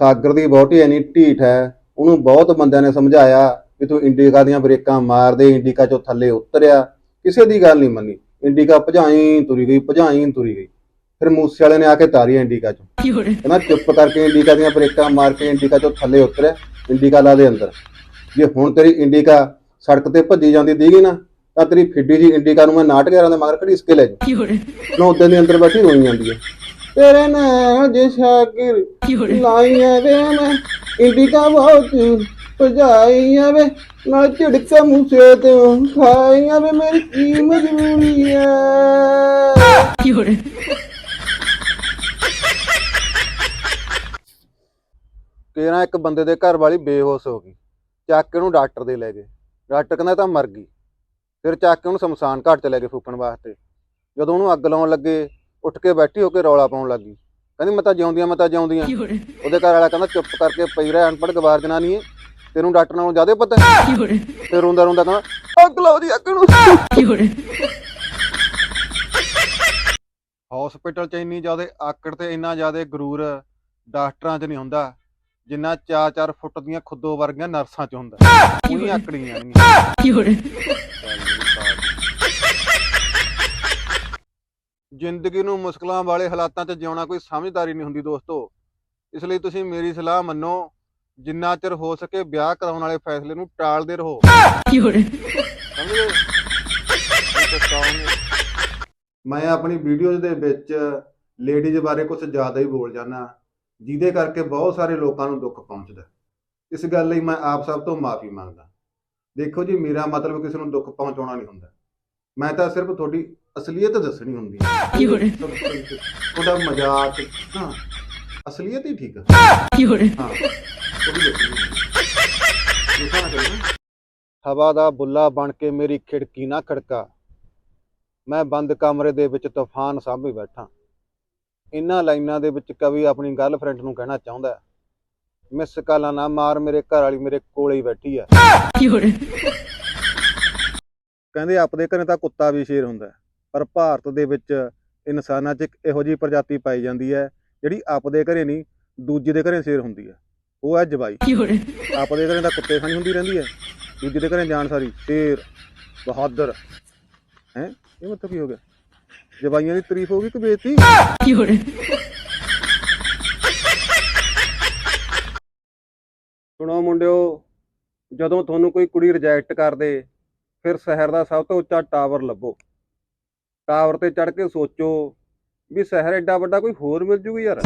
ਸਾਗਰ ਦੀ ਬਹੁਤੀ ਐਨੀ ਢੀਠ ਹੈ ਉਹਨੂੰ ਬਹੁਤ ਬੰਦਿਆਂ ਨੇ ਸਮਝਾਇਆ ਵੀ ਤੂੰ ਇੰਡੀਕਾ ਦੀਆਂ ਬ੍ਰੇਕਾਂ ਮਾਰ ਦੇ ਇੰਡੀਕਾ ਚੋਂ ਥੱਲੇ ਉਤਰਿਆ। ਕਿਸੇ ਦੀ ਗੱਲ ਨਹੀਂ ਮੰਨੀ। ਇੰਡੀਕਾ ਭਜਾਈ ਤੁਰੀ ਗਈ ਭਜਾਈ ਤੁਰੀ ਗਈ। ਫਿਰ ਮੂਸੇ ਵਾਲੇ ਨੇ ਆ ਕੇ ਤਾਰੀ ਇੰਡੀਕਾ ਚੋਂ। ਕਹਿੰਦਾ ਚੁੱਪ ਕਰਕੇ ਇੰਡੀਕਾ ਦੀਆਂ ਬ੍ਰੇਕਾਂ ਮਾਰ ਕੇ ਇੰਡੀਕਾ ਚੋਂ ਥੱਲੇ ਉਤਰਿਆ ਇੰਡੀਕਾ ਲਾ ਦੇ ਅੰਦਰ। ਜੇ ਹੁਣ ਤੇਰੀ ਇੰਡੀਕਾ ਸੜਕ ਤੇ ਭੱਜੀ ਜਾਂਦੀ ਦੀਗੀ ਨਾ ਤਾਂ ਤੇਰੀ ਫਿੱਡੀ ਜੀ ਇੰਡੀਕਾ ਨੂੰ ਮੈਂ ਨਾਟ ਗਿਆਰਾਂ ਦੇ ਮਗਰ ਘੜੀ ਕੇ ਲੈ ਜਾ ਨਾ ਉਦੋਂ ਦੇ ਅੰਦਰ ਬੈਠੀ ਰੋਈ ਜਾਂਦੀ ਹੈ। ਤੇਰੇ ਨਾਲ ਜੇ ਸ਼ਾਕਿਰ ਲਾਈਆਂ ਵੇ ਮੈਂ ਇੰਡੀਕਾ ਬਹੁਤ ਭਜਾਈਆਂ ਵੇ। ਨਾ ਝੜਕਾ ਮੂਸੇ ਤੇ ਖਾਈਆਂ ਵੇ ਮੇਰੀ ਕੀ ਮਜਬੂਰੀ ਹੈ ਕਿਹੜਾ ਇੱਕ ਬੰਦੇ ਦੇ ਘਰ ਵਾਲੀ ਬੇਹੋਸ਼ ਹੋ ਗਈ। ਚੱਕ ਕੇ ਉਹਨੂੰ ਡਾਕਟਰ ਦੇ ਲੈ ਗਏ। ਡਾਕਟਰ ਕਹਿੰਦਾ ਤਾਂ ਮਰ ਗਈ। ਫਿਰ ਚੱਕ ਕੇ ਉਹਨੂੰ ਸ਼ਮਸ਼ਾਨ ਘਾਟ ਚ ਲੈ ਗਏ ਫੂਕਣ ਵਾਸਤੇ। ਜਦੋਂ ਉਹਨੂੰ ਅੱਗ ਲਾਉਣ ਲੱਗੇ ਉੱਠ ਕੇ ਬੈਠੀ ਹੋ ਕੇ ਰੌਲਾ ਪਾਉਣ ਲੱਗੀ ਕਹਿੰਦੀ ਮੈਂ ਤਾਂ ਜਿਉਂਦੀਆਂ ਮੈਂ ਤਾਂ ਜਿਉਂਦੀਆਂ। ਉਹਦੇ ਘਰ ਵਾਲਾ ਕਹਿੰਦਾ ਚੁੱਪ ਕਰਕੇ ਪਈ ਰਹਿ ਅਨਪੜ੍ਹ ਗਵਾਰ ਜਨਾਨੀ ਏ। ਤੈਨੂੰ ਡਾਕਟਰ ਨਾਲੋਂ ਜ਼ਿਆਦਾ ਪਤਾ ਹੈ। ਤੇ ਰੋਂਦਾ ਰੋਂਦਾ ਕਹਿੰਦਾ ਅੱਗ ਲਾਓ ਜੀ ਅੱਗ ਨੂੰ। ਹਸਪੀਟਲ 'ਚ ਇੰਨੀ ਜ਼ਿਆਦਾ ਆਕੜ ਤੇ ਇੰਨਾ ਜ਼ਿਆਦਾ ਗਰੂਰ ਡਾਕਟਰਾਂ 'ਚ ਨਹੀਂ ਹੁੰਦਾ ਜਿੰਨਾ 4-4 ਫੁੱਟ ਦੀਆਂ ਖੁੱਦੋ ਵਰਗੀਆਂ ਨਰਸਾਂ 'ਚ ਹੁੰਦਾ। ਉਹਨੀਆਂ ਆਕੜੀਆਂ ਨਹੀਂ ਜ਼ਿੰਦਗੀ ਨੂੰ ਮੁਸ਼ਕਲਾਂ ਵਾਲੇ ਹਾਲਾਤਾਂ 'ਚ ਜਿਉਣਾ ਕੋਈ ਸਮਝਦਾਰੀ ਨਹੀਂ ਹੁੰਦੀ ਦੋਸਤੋ। ਇਸ ਲਈ ਤੁਸੀਂ ਮੇਰੀ ਸਲਾਹ ਮੰਨੋ ਜਿੰਨਾ ਚਿਰ ਹੋ ਸਕੇ ਵਿਆਹ ਕਰਾਉਣ ਵਾਲੇ ਫੈਸਲੇ ਨੂੰ ਟਾਲਦੇ ਰਹੋ। ਸਮਝੇ। ਮੈਂ ਆਪਣੀ ਵੀਡੀਓਜ਼ ਦੇ ਵਿੱਚ ਲੇਡੀਜ਼ ਬਾਰੇ ਕੁਝ ਜ਼ਿਆਦਾ ਹੀ ਬੋਲ ਜਾਂਦਾ ਜਿਹਦੇ ਕਰਕੇ ਬਹੁਤ ਸਾਰੇ ਲੋਕਾਂ ਨੂੰ ਦੁੱਖ ਪਹੁੰਚਦਾ। ਇਸ ਗੱਲ ਲਈ ਮੈਂ ਆਪ ਸਭ ਤੋਂ ਮਾਫੀ ਮੰਗਦਾ। ਦੇਖੋ ਜੀ ਮੇਰਾ ਮਤਲਬ ਕਿਸੇ ਨੂੰ ਦੁੱਖ ਪਹੁੰਚਾਉਣਾ ਨਹੀਂ ਹੁੰਦਾ। ਮੈਂ ਤਾਂ ਸਿਰਫ ਤੁਹਾਡੀ ਅਸਲੀਅਤ ਦੱਸਣੀ ਹੁੰਦੀ ਹੈ। ਤੁਹਾਡਾ ਮਜ਼ਾਕ ਹਾਂ। ਅਸਲੀਅਤ ਹੀ ਠੀਕ ਹੈ ਹਾਂ। ਉਹਦੀ ਹੁੰਦੀ ਹੈ। ਨਾ। ਹਵਾ ਦਾ ਬੁੱਲਾ ਬਣ ਕੇ ਮੇਰੀ ਖਿੜਕੀ ਨਾ ਖੜਕਾ। ਮੈਂ ਬੰਦ ਕਮਰੇ ਦੇ ਵਿੱਚ ਤੂਫਾਨ ਸਾਂਭੀ ਬੈਠਾ। ਇਹਨਾਂ ਲਾਈਨਾਂ ਦੇ ਵਿੱਚ ਕਵੀ ਆਪਣੀ ਗਰਲਫ੍ਰੈਂਡ ਨੂੰ ਕਹਿਣਾ ਚਾਹੁੰਦਾ ਹੈ, ਮਿਸ ਕਾਲਾਂ ਨਾ ਮਾਰ ਮੇਰੇ ਘਰ ਵਾਲੀ ਮੇਰੇ ਕੋਲੇ ਹੀ ਬੈਠੀ ਆ ਕਹਿੰਦੇ ਆਪਦੇ ਘਰੇ ਤਾਂ ਕੁੱਤਾ ਵੀ ਸ਼ੇਰ ਹੁੰਦਾ ਹੈ, ਪਰ ਭਾਰਤ ਦੇ ਵਿੱਚ ਇਨਸਾਨਾਂ 'ਚ ਇੱਕ ਇਹੋ ਜਿਹੀ ਪ੍ਰਜਾਤੀ ਪਾਈ ਜਾਂਦੀ ਹੈ ਜਿਹੜੀ ਆਪਦੇ ਘਰੇ ਨਹੀਂ ਦੂਜੇ ਦੇ ਘਰੇ ਸ਼ੇਰ ਹੁੰਦੀ ਹੈ। ਉਹ ਹੈ ਜਵਾਈ। ਆਪਦੇ ਘਰੇ ਤਾਂ ਕੁੱਤੇ ਖਾਣੀ ਹੁੰਦੀ ਰਹਿੰਦੀ ਹੈ ਦੂਜੇ ਦੇ ਘਰੇ ਜਾਣ ਸਾਰੀ ਸ਼ੇਰ ਬਹਾਦਰ ਹੈ? ਇਹ ਮਤਲਬ ਕੀ ਹੋ ਗਿਆ? ਜਵਾਈਆਂ ਦੀ ਤਾਰੀਫ ਹੋ ਗਈ ਕਿ ਬੇਇੱਜ਼ਤੀ? ਸੁਣੋ ਮੁੰਡਿਓ ਜਦੋਂ ਤੁਹਾਨੂੰ ਕੋਈ ਕੁੜੀ ਰਿਜੈਕਟ ਕਰ ਦੇ ਫਿਰ ਸ਼ਹਿਰ ਦਾ ਸਭ ਤੋਂ ਉੱਚਾ ਟਾਵਰ ਲੱਭੋ। ਟਾਵਰ ਤੇ ਚੜ ਕੇ ਸੋਚੋ ਵੀ ਸ਼ਹਿਰ ਐਡਾ ਵੱਡਾ ਕੋਈ ਹੋਰ ਮਿਲ ਜੂਗੀ ਯਾਰ।